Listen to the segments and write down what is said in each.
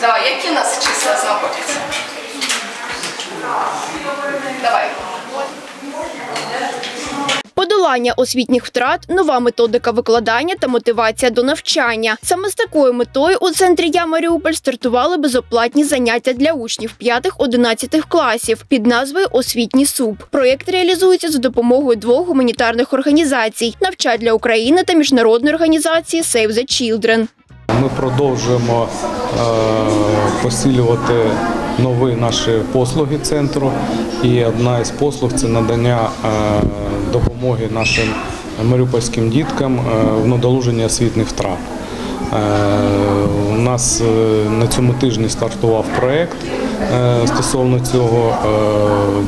Давай, які у нас числа знаходяться? Давай. Подолання освітніх втрат, нова методика викладання та мотивація до навчання. Саме з такою метою у центрі Я Маріуполь стартували безоплатні заняття для учнів 5-11 класів під назвою Освітній суп. Проєкт реалізується за допомогою двох гуманітарних організацій «Навчай для України та міжнародної організації Save the Children. Ми продовжуємо е, посилювати нові наші послуги центру. І одна із послуг це надання е, допомоги нашим маріупольським діткам е, в надолуженні освітніх втрат. Е, У нас е, на цьому тижні стартував проєкт е, стосовно цього.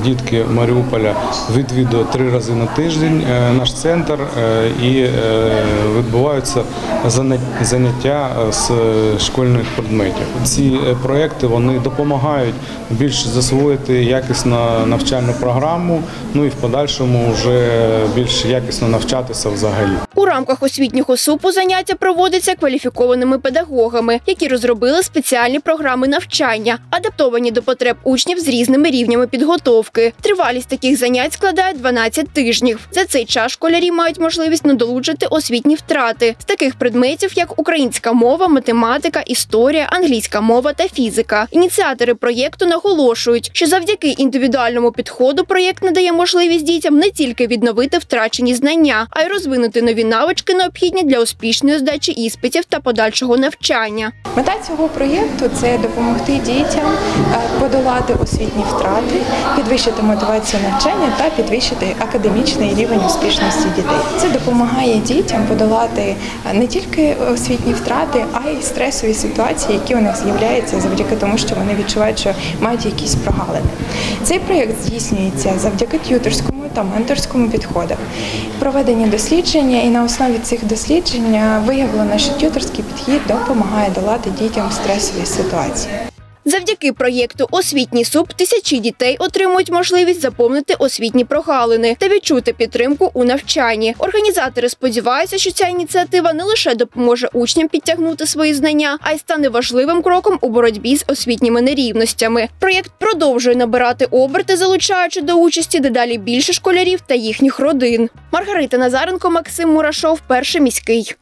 Дітки Маріуполя відвідують три рази на тиждень наш центр і відбуваються заняття з школьних предметів. Ці проекти вони допомагають більш засвоїти якісну навчальну програму, ну і в подальшому вже більш якісно навчатися взагалі. У рамках освітнього супу заняття проводяться кваліфікованими педагогами, які розробили спеціальні програми навчання, адаптовані до потреб учнів з різними рівнями підготовки. Тривалість таких занять складає 12 тижнів. За цей час школярі мають можливість надолуджити освітні втрати з таких предметів, як українська мова, математика, історія, англійська мова та фізика. Ініціатори проєкту наголошують, що завдяки індивідуальному підходу проєкт надає можливість дітям не тільки відновити втрачені знання, а й розвинути нові навички, необхідні для успішної здачі іспитів та подальшого навчання. Мета цього проєкту це допомогти дітям е, подолати освітні втрати, підвищити мотивацію навчання та підвищити академічний рівень успішності дітей. Це допомагає дітям подолати е, не тільки освітні втрати, а й стресові ситуації, які у них з'являються завдяки тому, що вони відчувають, що мають якісь прогалини. Цей проєкт здійснюється завдяки т'юторському та менторському підходам. Проведені дослідження, і на основі цих досліджень виявлено, що т'юторський підхід допомагає долати дітям стресові ситуації. Завдяки проєкту Освітній суп тисячі дітей отримують можливість заповнити освітні прогалини та відчути підтримку у навчанні. Організатори сподіваються, що ця ініціатива не лише допоможе учням підтягнути свої знання, а й стане важливим кроком у боротьбі з освітніми нерівностями. Проєкт продовжує набирати оберти, залучаючи до участі дедалі більше школярів та їхніх родин. Маргарита Назаренко, Максим Мурашов, перший міський.